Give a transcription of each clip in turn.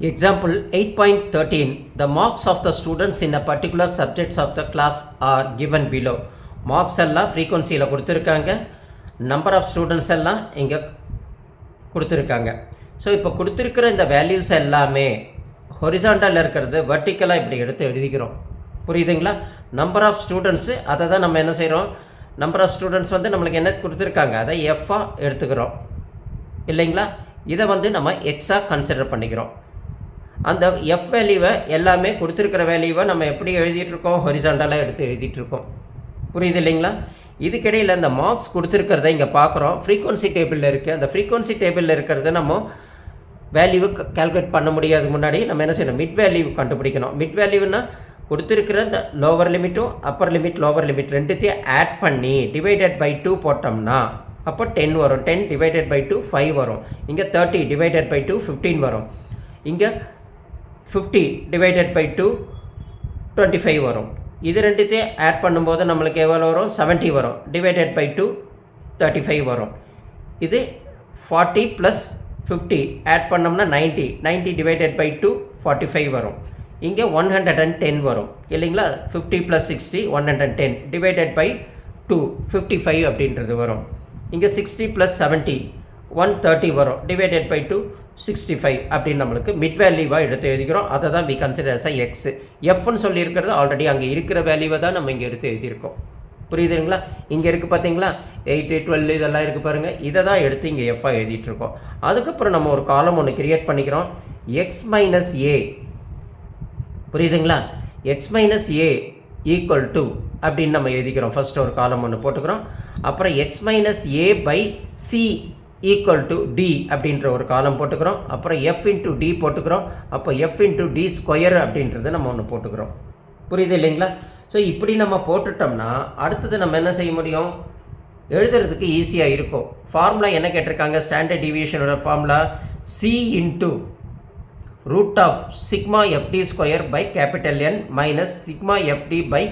Example 8.13 The marks of the students in a particular subjects of the class are given below. Marks எல்லாம் ஃப்ரீக்வன்சியில் கொடுத்துருக்காங்க. Number of students எல்லாம் இங்கே கொடுத்துருக்காங்க. So இப்போ கொடுத்துருக்கிற இந்த வேல்யூஸ் எல்லாமே ஹொரிசாண்டலில் இருக்கிறது வர்டிக்கலாக இப்படி எடுத்து எழுதிக்கிறோம். புரியுதுங்களா? நம்பர் ஆஃப் ஸ்டூடெண்ட்ஸு அதை தான் நம்ம என்ன செய்கிறோம் நம்பர் ஆஃப் ஸ்டூடெண்ட்ஸ் வந்து நம்மளுக்கு என்ன கொடுத்துருக்காங்க? அதை எஃப்பாக எடுத்துக்கிறோம். இல்லைங்களா? இதை வந்து நம்ம எக்ஸாக கன்சிடர் பண்ணிக்கிறோம். அந்த எஃப் வேல்யூவை எல்லாமே கொடுத்துருக்கிற வேல்யூவை நம்ம எப்படி எழுதிட்டுருக்கோம்? ஹொரிசாண்டலாக எடுத்து எழுதிட்டுருக்கோம். புரியுது இல்லைங்களா? இதுக்கிடையில் அந்த மார்க்ஸ் கொடுத்துருக்கிறத இங்கே பார்க்குறோம் ஃப்ரீக்வன்சி டேபிளில் இருக்குது அந்த ஃப்ரீக்வன்சி டேபிளில் இருக்கிறத நம்ம வேல்யூவை கால்குலேட் பண்ண முடியாது முன்னாடி நம்ம என்ன செய்யணும்? மிட் வேல்யூ கண்டுபிடிக்கணும். மிட் வேல்யூன்னா கொடுத்துருக்கிற இந்த லோவர் லிமிட்டும் அப்பர் லிமிட் லோவர் லிமிட் ரெண்டுத்தையும் ஆட் பண்ணி டிவைடட் பை டூ போட்டோம்னா அப்போ டென் வரும். Ten divided by two five வரும். இங்கே thirty divided by two fifteen வரும். இங்கே fifty divided by two twenty five வரும். இது ரெண்டுத்தையும் ஆட் பண்ணும்போது நம்மளுக்கு எவ்வளோ வரும்? 70 வரும். Divided by two thirty five வரும். இது ஃபார்ட்டி ப்ளஸ் ஃபிஃப்டி ஆட் பண்ணோம்னா 90 90 divided by two forty five வரும். இங்கே ஒன் ஹண்ட்ரட் அண்ட் டென் வரும். இல்லைங்களா? Fifty plus sixty one hundred and ten divided by two fifty five அப்படின்றது வரும். இங்கே sixty plus seventy one thirty வரும். Divided by two sixty five அப்படின்னு நம்மளுக்கு மிட் வேல்யூவாக எடுத்து எழுதிக்கிறோம். அதை தான் we consider as a X எஃப்னு சொல்லியிருக்கிறது ஆல்ரெடி அங்கே இருக்கிற வேல்யூவை தான் நம்ம இங்கே எடுத்து எழுதியிருக்கோம். புரியுதுங்களா? இங்கே இருக்குது பார்த்தீங்களா? எயிட்டு டுவெல் இதெல்லாம் இருக்குது பாருங்கள் இதை தான் எடுத்து இங்கே எஃப்ஆக எழுதிட்டுருக்கோம். அதுக்கப்புறம் நம்ம ஒரு காலம் ஒன்று கிரியேட் பண்ணிக்கிறோம். எக்ஸ் மைனஸ் ஏ புரியுதுங்களா? X minus A equal to அப்படின்னு நம்ம எழுதிக்கிறோம். ஃபஸ்ட்டு ஒரு காலம் ஒன்று போட்டுக்கிறோம். அப்புறம் X minus A by C equal to D அப்படின்ற ஒரு காலம் போட்டுக்கிறோம். அப்புறம் எஃப் இன்ட்டு டி போட்டுக்கிறோம். அப்போ எஃப் இன்ட்டு டி ஸ்கொயர் அப்படின்றத நம்ம ஒன்று போட்டுக்கிறோம். புரியுது இல்லைங்களா? ஸோ இப்படி நம்ம போட்டுட்டோம்னா அடுத்தது நம்ம என்ன செய்ய முடியும்? எழுதுறதுக்கு ஈஸியாக இருக்கும். ஃபார்முலா என்ன கேட்டிருக்காங்க? Standard டிவியேஷனோட formula C into root of sigma FD square by capital N minus sigma FD by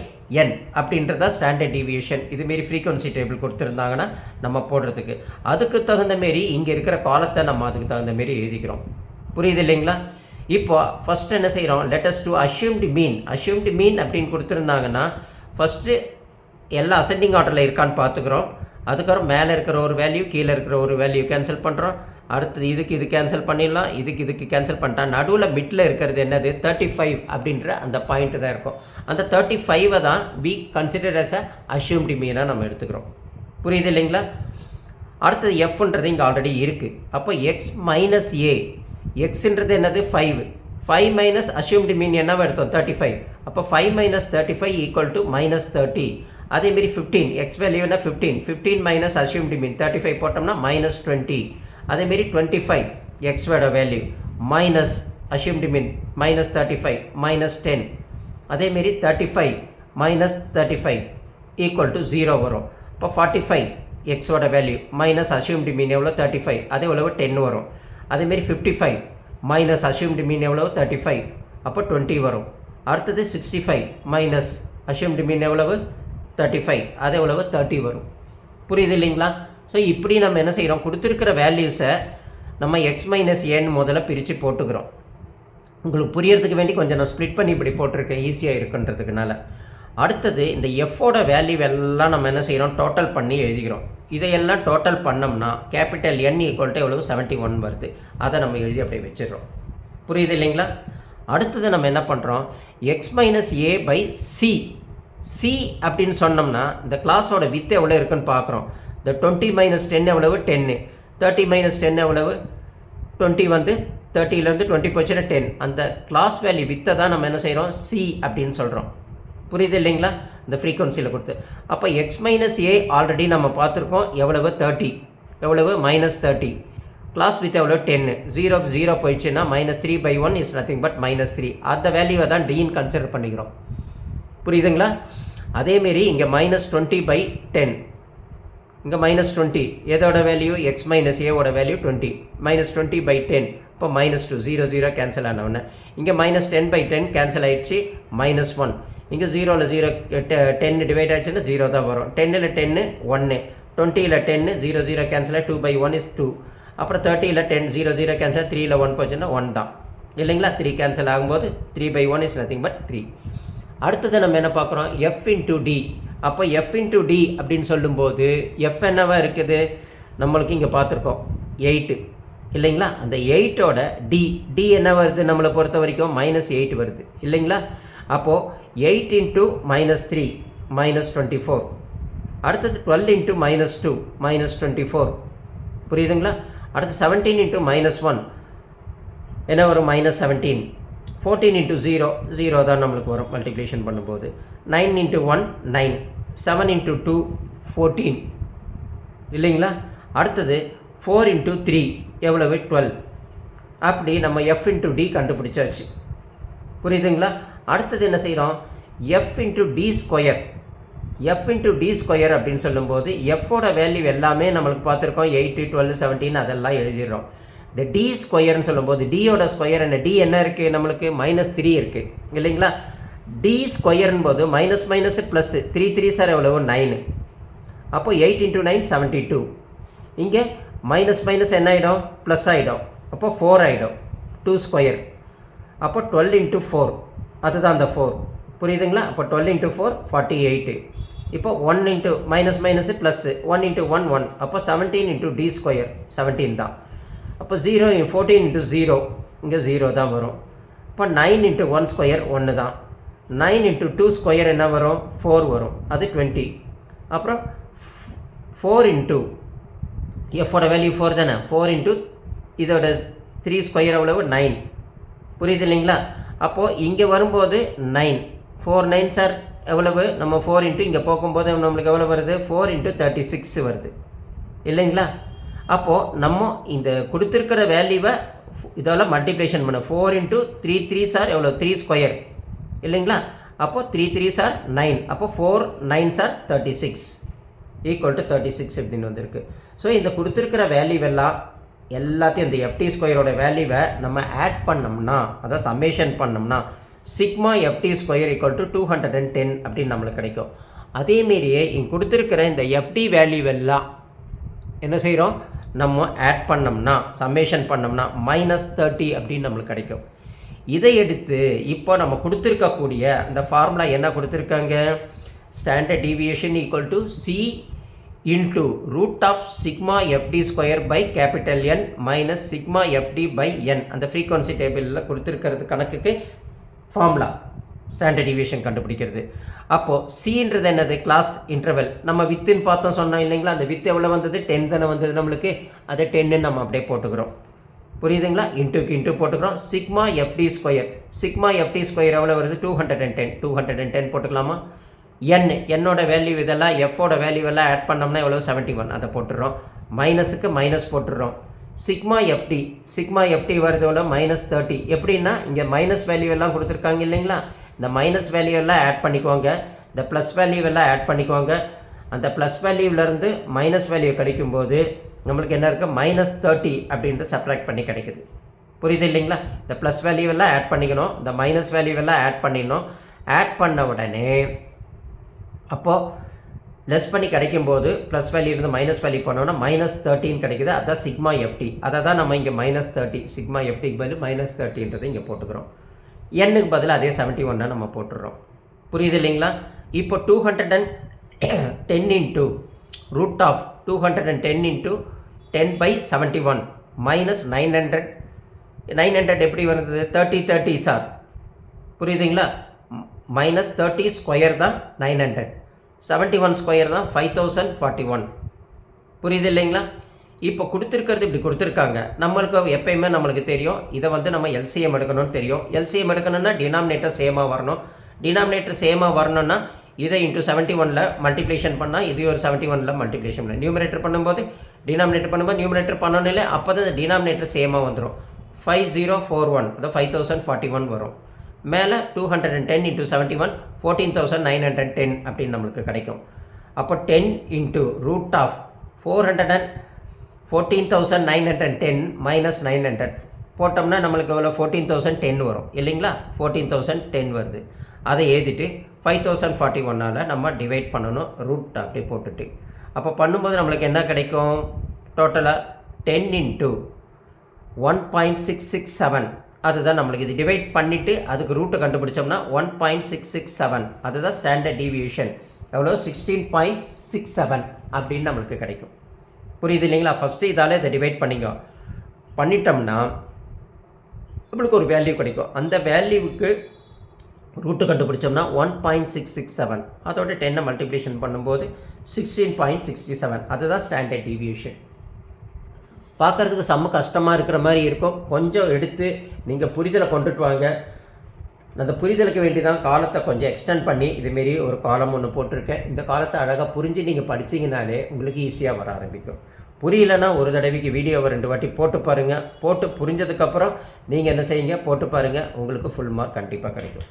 N அப்படின்றத ஸ்டாண்டர்ட் டிவியேஷன் இதுமாரி ஃப்ரீக்குவன்சி டேபிள் கொடுத்துருந்தாங்கன்னா நம்ம போடுறதுக்கு. அதுக்கு தகுந்த மாரி இங்கே இருக்கிற காலத்தை நம்ம அதுக்கு தகுந்த மாரி எழுதிக்கிறோம். புரியுது இல்லைங்களா? இப்போ ஃபஸ்ட் என்ன செய்கிறோம் let us to assumed mean assumed mean அப்படின்னு கொடுத்துருந்தாங்கன்னா ஃபஸ்ட்டு எல்லா அசெண்டிங் ஆர்டரில் இருக்கான்னு பார்த்துக்குறோம். அதுக்கப்புறம் மேலே இருக்கிற ஒரு வேல்யூ கீழே இருக்கிற ஒரு வேல்யூ கேன்சல் பண்ணுறோம் அடுத்தது இதுக்கு இது கேன்சல் பண்ணிடலாம் இதுக்கு இதுக்கு கேன்சல் பண்ணிட்டா நடுவில் மிட்டில் இருக்கிறது என்னது? தேர்ட்டி ஃபைவ் அப்படின்ற அந்த பாயிண்ட் தான் இருக்கும். அந்த தேர்ட்டி ஃபைவை தான் we consider as a assumed மீனாக நம்ம எடுத்துக்கிறோம். புரியுது இல்லைங்களா? அடுத்தது எஃப்ன்றது இங்கே ஆல்ரெடி இருக்குது அப்போ எக்ஸ் மைனஸ் ஏ எக்ஸுன்றது என்னது? Five five minus assumed mean என்னவா எடுத்தோம்? தேர்ட்டி ஃபைவ் அப்போ five minus thirty five equal to minus thirty அதேமாரி fifteen X வேல்யூனா fifteen fifteen minus assumed mean thirty five போட்டோம்னா மைனஸ் டுவெண்ட்டி அதேமாரி டுவெண்ட்டி ஃபைவ் எக்ஸோட value minus assumed mean minus thirty five minus ten அதேமாரி thirty five minus thirty five equal to zero வரும். இப்போ forty five எக்ஸோட value minus assumed mean எவ்வளோ thirty five அதே எவ்வளவு டென் வரும். அதேமாரி fifty five minus assumed mean எவ்வளோ தேர்ட்டி ஃபைவ் அப்போ டுவெண்ட்டி வரும். அடுத்தது sixty five minus assumed mean எவ்வளவு? தேர்ட்டி ஃபைவ் அது எவ்வளவு தேர்ட்டி வரும். புரியுது இல்லைங்களா? ஸோ இப்படி நம்ம என்ன செய்கிறோம் கொடுத்துருக்கிற வேல்யூஸை நம்ம எக்ஸ் மைனஸ் ஏன்னு முதல்ல பிரித்து போட்டுக்கிறோம். உங்களுக்கு புரியறதுக்கு வேண்டி கொஞ்சம் நான் ஸ்ப்ளிட் பண்ணி இப்படி போட்டிருக்கேன். ஈஸியாக இருக்குன்றதுக்குனால. அடுத்தது இந்த எஃபோட வேல்யூ எல்லாம் நம்ம என்ன செய்கிறோம் டோட்டல் பண்ணி எழுதிக்கிறோம். இதையெல்லாம் டோட்டல் பண்ணோம்னா கேபிட்டல் என் ஈக்குவல் டு எவ்வளவு? செவன்ட்டி ஒன் வருது. அதை நம்ம எழுதி அப்படியே வச்சிடறோம். புரியுது இல்லைங்களா? அடுத்தது நம்ம என்ன பண்ணுறோம் X minus A by C C அப்படின்னு சொன்னோம்னா இந்த கிளாஸோட வித்து எவ்வளோ இருக்குன்னு பார்க்குறோம். இந்த டுவெண்ட்டி மைனஸ் டென் எவ்வளவு? டென்னு தேர்ட்டி மைனஸ் டென் எவ்வளவு? டுவெண்ட்டி வந்து தேர்ட்டிலேருந்து டுவெண்ட்டி போச்சுன்னா டென் அந்த கிளாஸ் வேல்யூ வித்தை தான் நம்ம என்ன செய்கிறோம் சி அப்படின்னு சொல்கிறோம் புரியுது இல்லைங்களா? இந்த ஃப்ரீக்குவன்சியில் கொடுத்து. அப்போ எக்ஸ் மைனஸ் ஏ ஆல்ரெடி நம்ம பார்த்துருக்கோம். எவ்வளவு? தேர்ட்டி எவ்வளவு? மைனஸ் தேர்ட்டி கிளாஸ் வித் எவ்வளோ டென்னு ஜீரோக்கு ஜீரோ போயிடுச்சுன்னா minus three by one is nothing but minus three அந்த வேல்யூவை தான் டீன் கன்சிடர் பண்ணிக்கிறோம். புரியுதுங்களா? அதேமாரி இங்கே மைனஸ் டுவெண்ட்டி பை டென் இங்கே மைனஸ் டுவெண்ட்டி எதோட வேல்யூ எக்ஸ் மைனஸ் ஏவோட value twenty minus twenty by ten இப்போ minus two zero zero cancel ஆனவுடனே இங்கே minus ten by ten cancel ஆயிடுச்சு. மைனஸ் ஒன் இங்கே ஜீரோவில் ஜீரோ டென் டிவைட் ஆச்சுன்னா ஜீரோ தான் வரும். டென்னில் டென்னு ஒன்று டுவெண்ட்டியில் டென்னு zero zero cancel two by one is two அப்புறம் தேர்ட்டியில் டென் ஜீரோ ஜீரோ கேன்சல் த்ரீயில் ஒன் போச்சுன்னா ஒன் தான். இல்லைங்களா? த்ரீ கேன்சல் ஆகும்போது three by one is nothing but three அடுத்தது நம்ம என்ன பார்க்குறோம்? எஃப் டு டி அப்போ எஃப் இன்ட்டு டி அப்படின்னு சொல்லும்போது எஃப் என்னவா இருக்குது? நம்மளுக்கு இங்கே பார்த்துருக்கோம். எயிட்டு இல்லைங்களா? அந்த எயிட்டோட டி டி என்ன வருது நம்மளை பொறுத்த வரைக்கும்? மைனஸ் எயிட் வருது. இல்லைங்களா? அப்போது eight into minus three minus twenty four அடுத்தது twelve into minus two minus twenty four புரியுதுங்களா? அடுத்து செவன்டீன் இன்ட்டு மைனஸ் ஒன் என்ன வரும்? Minus seventeen fourteen into zero zero தான் நம்மளுக்கு வரும். மல்டிப்ளிகேஷன் பண்ணும்போது. Nine into one nine seven into two fourteen இல்லைங்களா? அடுத்தது ஃபோர் இன்ட்டு த்ரீ எவ்வளவு? டுவெல் அப்படி நம்ம எஃப் இன்ட்டு டி கண்டுபிடிச்சாச்சு. புரியுதுங்களா? அடுத்தது என்ன செய்கிறோம் F into D square F into D square அப்படின்னு சொல்லும்போது எஃப்போட வேல்யூ எல்லாமே நம்மளுக்கு பார்த்துருக்கோம். எயிட்டு டுவெல் செவன்டீன் அதெல்லாம் எழுதிடுறோம். இந்த டி ஸ்கொயர்னு சொல்லும்போது டியோட ஸ்கொயர் என்ன? டி என்ன இருக்குது நம்மளுக்கு? மைனஸ் த்ரீ இருக்குது இல்லைங்களா? டி ஸ்கொயர்னு போது minus minus plus three three sir எவ்வளவு? நைனு அப்போது eight into nine seventy two இங்கே மைனஸ் மைனஸ் என்ன ஆகிடும் ப்ளஸ் ஆகிடும் அப்போ ஃபோர் ஆகிடும் டூ ஸ்கொயர் அப்போ டுவெல் இன்ட்டு ஃபோர் அதுதான் அந்த ஃபோர் புரியுதுங்களா? அப்போ twelve into four forty eight இப்போ one into minus minus plus one into one one அப்போ seventeen into D square seventeen தான். அப்போ ஜீரோ ஃபோர்டீன் இன்ட்டு ஜீரோ இங்கே ஜீரோ தான் வரும். இப்போ நைன் இன்ட்டு ஒன் ஸ்கொயர் ஒன்று தான். நைன் இன்ட்டு டூ ஸ்கொயர் என்ன வரும்? ஃபோர் வரும். அது டுவெண்ட்டி அப்புறம் ஃபோர் இன்ட்டு எஃபோட வேல்யூ ஃபோர் தானே? ஃபோர் இன்ட்டு இதோட த்ரீ ஸ்கொயர் எவ்வளவு நைன் புரியுது இல்லைங்களா? அப்போது இங்கே வரும்போது நைன் ஃபோர் நைன் சார் எவ்வளவு? நம்ம ஃபோர் இன்ட்டு இங்கே போகும்போது நம்மளுக்கு எவ்வளோ வருது? ஃபோர் இன்ட்டு தேர்ட்டி சிக்ஸ் வருது. இல்லைங்களா? அப்போது நம்ம இந்த கொடுத்துருக்கிற வேல்யூவை இதெல்லாம் மல்டிப்ளேஷன் பண்ண. Four into three three sir எவ்வளோ த்ரீ ஸ்கொயர் இல்லைங்களா? அப்போது த்ரீ த்ரீ சார் நைன் அப்போ four nine sir thirty six equal to thirty six அப்படின்னு வந்திருக்கு. ஸோ இந்த கொடுத்துருக்கிற வேல்யூவெல்லாம் எல்லாத்தையும் இந்த எஃப்டி ஸ்கொயரோட வேல்யூவை நம்ம ஆட் பண்ணோம்னா அதாவது சம்மேஷன் பண்ணோம்னா sigma FD square equal to two hundred and ten அப்படின்னு நம்மளுக்கு கிடைக்கும். அதேமாரியே இங்கே கொடுத்துருக்கிற இந்த எஃப்டி வேல்யூவெல்லாம் என்ன செய்கிறோம் நம்ம ஆட் பண்ணோம்னா சம்மேஷன் பண்ணோம்னா மைனஸ் தேர்ட்டி அப்படின்னு நம்மளுக்கு கிடைக்கும். இதை எடுத்து இப்போ நம்ம கொடுத்துருக்கக்கூடிய அந்த ஃபார்முலா என்ன கொடுத்துருக்காங்க? Standard deviation equal to C into root of sigma FD square by capital N minus sigma FD by N அந்த ஃப்ரீக்வன்சி டேபிளில் கொடுத்துருக்கிறது கணக்குக்கு ஃபார்முலா ஸ்டாண்டர்ட் டிவியேஷன் கண்டுபிடிக்கிறது. அப்போது சின்றது என்னது? கிளாஸ் இன்டர்வல் நம்ம வித்துன்னு பார்த்தோம் சொன்னோம் இல்லைங்களா? அந்த வித்து எவ்வளோ வந்தது? டென் தானே வந்தது நம்மளுக்கு. அதை டென்னு நம்ம அப்படியே போட்டுக்கிறோம். புரியுதுங்களா? இன்ட்டுக்கு இன்ட்டு போட்டுக்கிறோம். Sigma FD square sigma FD square எவ்வளோ வருது? Two hundred and ten two hundred and ten போட்டுக்கலாமா? என் என்னோட வேல்யூ இதெல்லாம் எஃபோட வேல்யூ எல்லாம் ஆட் பண்ணோம்னா எவ்வளோ செவன்ட்டி ஒன் அதை போட்டுடுறோம். மைனஸுக்கு minus போட்டுடுறோம். Sigma F T sigma F T வருது எவ்வளோ மைனஸ் தேர்ட்டி எப்படின்னா இங்கே மைனஸ் வேல்யூ எல்லாம் கொடுத்துருக்காங்க இல்லைங்களா? இந்த மைனஸ் வேல்யூ எல்லாம் ஆட் பண்ணிக்கோங்க. இந்த ப்ளஸ் வேல்யூ எல்லாம் ஆட் பண்ணிக்கோங்க. அந்த ப்ளஸ் வேல்யூவிலேருந்து மைனஸ் வேல்யூ கிடைக்கும்போது நம்மளுக்கு என்ன இருக்குது மைனஸ் தேர்ட்டி அப்படின்ட்டு சப்ராக்ட் பண்ணி கிடைக்குது. புரியுது இல்லைங்களா? இந்த ப்ளஸ் வேல்யூவெல்லாம் ஆட் பண்ணிக்கணும். இந்த மைனஸ் வேல்யூவெல்லாம் ஆட் பண்ணிடணும். ஆட் பண்ண உடனே அப்போது லெஸ் பண்ணி கிடைக்கும்போது ப்ளஸ் வேல்யூ இருந்து மைனஸ் வேல்யூ பண்ணோன்னா மைனஸ் தேர்ட்டின் கிடைக்குது. அதான் சிக்மா எஃப்டி அதை தான் நம்ம இங்கே மைனஸ் தேர்ட்டி சிக்மா எஃப்டிக்கு பதில் மைனஸ் தேர்ட்டின்றதை இங்கே போட்டுக்கிறோம். எண்ணுக்கு பதில் அதே செவன்ட்டி ஒன்னாக நம்ம போட்டுடுறோம். புரியுது இல்லைங்களா? இப்போ two hundred and ten into root of two hundred and ten into ten by seventy one minus nine hundred nine hundred எப்படி வந்தது? தேர்ட்டி தேர்ட்டி சார் புரியுதுங்களா? மைனஸ் தேர்ட்டி ஸ்கொயர் தான் nine hundred seventy one square தான் five thousand forty one புரியுது இல்லைங்களா? இப்போ கொடுத்துருக்கிறது இப்படி கொடுத்துருக்காங்க. நம்மளுக்கு எப்பயுமே நம்மளுக்கு தெரியும். இதை வந்து நம்ம எல்சிஎம் எடுக்கணும்னு தெரியும். எல்சிஎம் எடுக்கணும்னா டினாமினேட்டர் சேமாக வரணும். டினாமினேட்டர் சேமாக வரணும்னா இதை இன்ட்டு செவன்ட்டி ஒனில் மல்டிப்ளேஷன் பண்ணால் இது ஒரு செவன்ட்டி ஒனில் மல்டிப்ளேஷன் பண்ண. நியூமரேட்டர் பண்ணும்போது டினாமினேட்டர் பண்ணும்போது நியூமரேட்டர் பண்ணணும் இல்லை அப்போ தான் டினாமினேட்டர் சேமாக வந்துடும் ஃபைவ் ஜீரோ ஃபோர் ஒன் அதாவது ஃபைவ் தௌசண்ட் ஃபார்ட்டி ஒன் வரும். மேலே two hundred and ten into seventy one fourteen thousand nine hundred ten அப்படின்னு நம்மளுக்கு கிடைக்கும். அப்போ ten into root of four hundred and fourteen thousand nine hundred ten minus nine hundred போட்டோம்னா நம்மளுக்கு எவ்வளோ fourteen thousand ten வரும். இல்லைங்களா? ஃபோர்டீன் தௌசண்ட் டென் வருது. அதை எழுதிட்டு ஃபைவ் தௌசண்ட் ஃபார்ட்டி ஒன்னால் நம்ம டிவைட் பண்ணணும் ரூட் அப்படி போட்டுட்டு. அப்போ பண்ணும்போது நம்மளுக்கு என்ன கிடைக்கும்? டோட்டலாக ten into one point six six seven அதுதான் நம்மளுக்கு இது டிவைட் பண்ணிவிட்டு அதுக்கு ரூட்டை கண்டுபிடிச்சோம்னா one point six six seven அதுதான் ஸ்டாண்டர்ட் டிவியூஷன் எவ்வளோ சிக்ஸ்டீன் பாயிண்ட் சிக்ஸ் செவன் அப்படின்னு நம்மளுக்கு கிடைக்கும். புரியுது இல்லைங்களா? ஃபஸ்ட்டு இதால் இதை டிவைட் பண்ணிங்க பண்ணிட்டோம்னா நம்மளுக்கு ஒரு வேல்யூ கிடைக்கும். அந்த வேல்யூவுக்கு root கண்டுபிடிச்சோம்னா one point six six seven அதோட டென்னை மல்டிப்ளிகேஷன் பண்ணும்போது சிக்ஸ்டீன் பாயிண்ட் சிக்ஸ்டி செவன் அதுதான் ஸ்டாண்டர்ட் டீவியேஷன் பார்க்குறதுக்கு செம்ம கஷ்டமாக இருக்கிற மாதிரி இருக்கும். கொஞ்சம் எடுத்து நீங்கள் புரிதலை கொண்டுட்டு வாங்க. அந்த புரிதலுக்கு வேண்டி தான் காலத்தை கொஞ்சம் எக்ஸ்டெண்ட் பண்ணி இதுமாரி ஒரு காலம் ஒன்று போட்டிருக்கேன். இந்த காலத்தை அழகாக புரிஞ்சு நீங்கள் படிச்சீங்கனாலே உங்களுக்கு ஈஸியாக வர ஆரம்பிக்கும். புரியலன்னா ஒரு தடவைக்கு வீடியோவை ரெண்டு வாட்டி போட்டு பாருங்கள் போட்டு புரிஞ்சதுக்கப்புறம் நீங்கள் என்ன செய்யுங்க? போட்டு பாருங்கள் உங்களுக்கு ஃபுல் மார்க் கண்டிப்பாக கிடைக்கும்.